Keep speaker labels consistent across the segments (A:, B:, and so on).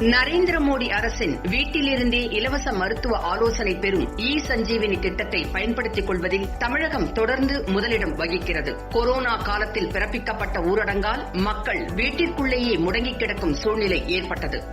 A: நரேந்திர மோடி அரசின் வீட்டிலிருந்தே இலவச மருத்துவ ஆலோசனை பெறும் இ சஞ்சீவினி திட்டத்தை பயன்படுத்திக் கொள்வதில் தமிழகம் தொடர்ந்து முதலிடம் வகிக்கிறது. கொரோனா காலத்தில் பிறப்பிக்கப்பட்ட ஊரடங்கால் மக்கள் வீட்டிற்குள்ளேயே முடங்கி கிடக்கும் சூழ்நிலை ஏற்பட்டது.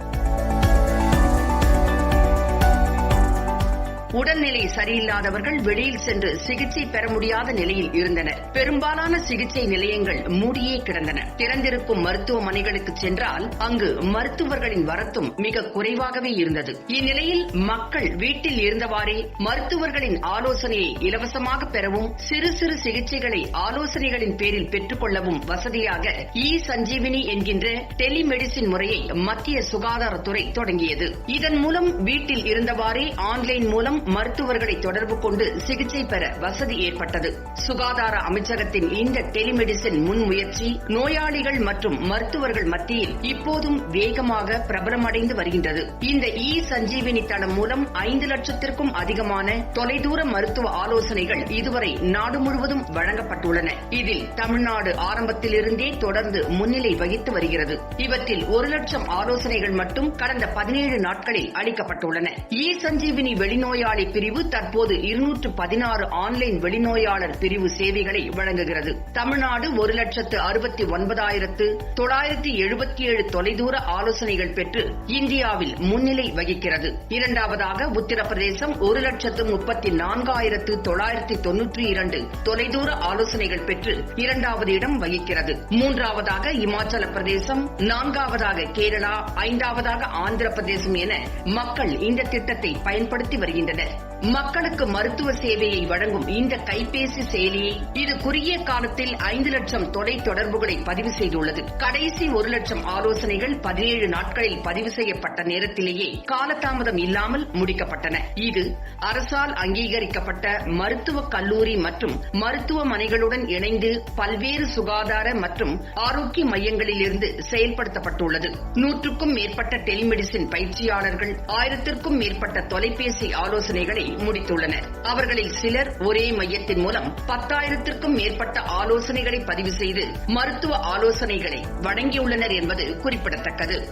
A: உடல்நிலை சரியில்லாதவர்கள் வெளியில் சென்று சிகிச்சை பெற முடியாத நிலையில் இருந்தனர். பெரும்பாலான சிகிச்சை நிலையங்கள் மூடியே கிடந்தன. திறந்திருக்கும் மருத்துவமனைகளுக்கு சென்றால் அங்கு மருத்துவர்களின் வரத்தும் மிக குறைவாகவே இருந்தது. இந்நிலையில் மக்கள் வீட்டில் இருந்தவாறே மருத்துவர்களின் ஆலோசனையை இலவசமாக பெறவும் சிறு சிறு சிகிச்சைகளை ஆலோசனைகளின் பேரில் பெற்றுக் கொள்ளவும் வசதியாக இ சஞ்சீவினி என்கின்ற டெலிமெடிசின் முறையை மத்திய சுகாதாரத்துறை தொடங்கியது. இதன் மூலம் வீட்டில் இருந்தவாறே ஆன்லைன் மூலம் மருத்துவர்களை தொடர்பு கொண்டு சிகிச்சை பெற வசதி ஏற்பட்டது. சுகாதார அமைச்சகத்தின் இந்த டெலிமெடிசின் முன்முயற்சி நோயாளிகள் மற்றும் மருத்துவர்கள் மத்தியில் இப்போதும் வேகமாக பிரபலமடைந்து வருகின்றது. இந்த இ சஞ்சீவினி தளம் மூலம் ஐந்து லட்சத்திற்கும் அதிகமான தொலைதூர மருத்துவ ஆலோசனைகள் இதுவரை நாடு முழுவதும் வழங்கப்பட்டுள்ளன. இதில் தமிழ்நாடு ஆரம்பத்திலிருந்தே தொடர்ந்து முன்னிலை வகித்து வருகிறது. இவற்றில் ஒரு லட்சம் ஆலோசனைகள் மட்டும் கடந்த பதினேழு நாட்களில் அளிக்கப்பட்டுள்ளன. இ சஞ்சீவினி வெளிநோயாளி பிரிவு தற்போது இருநூற்று பதினாறு ஆன்லைன் வெளிநோயாளர் பிரிவு சேவைகளை வழங்குகிறது. தமிழ்நாடு ஒரு லட்சத்து அறுபத்தி ஒன்பதாயிரத்து தொள்ளாயிரத்தி எழுபத்தி ஏழு தொலைதூர ஆலோசனைகள் பெற்று இந்தியாவில் முன்னிலை வகிக்கிறது. இரண்டாவதாக உத்தரப்பிரதேசம் ஒரு லட்சத்து முப்பத்தி நான்காயிரத்து தொள்ளாயிரத்தி தொன்னூற்றி இரண்டு தொலைதூர ஆலோசனைகள் பெற்று இரண்டாவது இடம் வகிக்கிறது. மூன்றாவதாக இமாச்சல பிரதேசம் நான்காவதாக கேரளா ஐந்தாவதாக ஆந்திர பிரதேசம் என மக்கள் இந்த திட்டத்தை பயன்படுத்தி வருகின்றனர். மக்களுக்கு மருத்துவ சேவையை வழங்கும் இந்த கைபேசி செயலியை இது குறுகிய காலத்தில் ஐந்து லட்சம் தொலை தொடர்புகளை பதிவு செய்துள்ளது. கடைசி ஒரு லட்சம் ஆலோசனைகள் பதினேழு நாட்களில் பதிவு செய்யப்பட்ட நேரத்திலேயே காலதாமதம் இல்லாமல் முடிக்கப்பட்டன. இது அரசால் அங்கீகரிக்கப்பட்ட மருத்துவ கல்லூரி மற்றும் மருத்துவமனைகளுடன் இணைந்து பல்வேறு சுகாதார மற்றும் ஆரோக்கிய மையங்களில் இருந்து செயல்படுத்தப்பட்டுள்ளது. நூற்றுக்கும் மேற்பட்ட டெலிமெடிசின் பயிற்சியாளர்கள் ஆயிரத்திற்கும் மேற்பட்ட தொலைபேசி ஆலோசனை ஆலோசனைகளை முடித்துள்ளனர். அவர்களில் சிலர் ஒரே மையத்தின் மூலம் பத்தாயிரத்திற்கும் மேற்பட்ட ஆலோசனைகளை பதிவு செய்து மருத்துவ ஆலோசனைகளை வழங்கியுள்ளனர் என்பது குறிப்பிடத்தக்கது.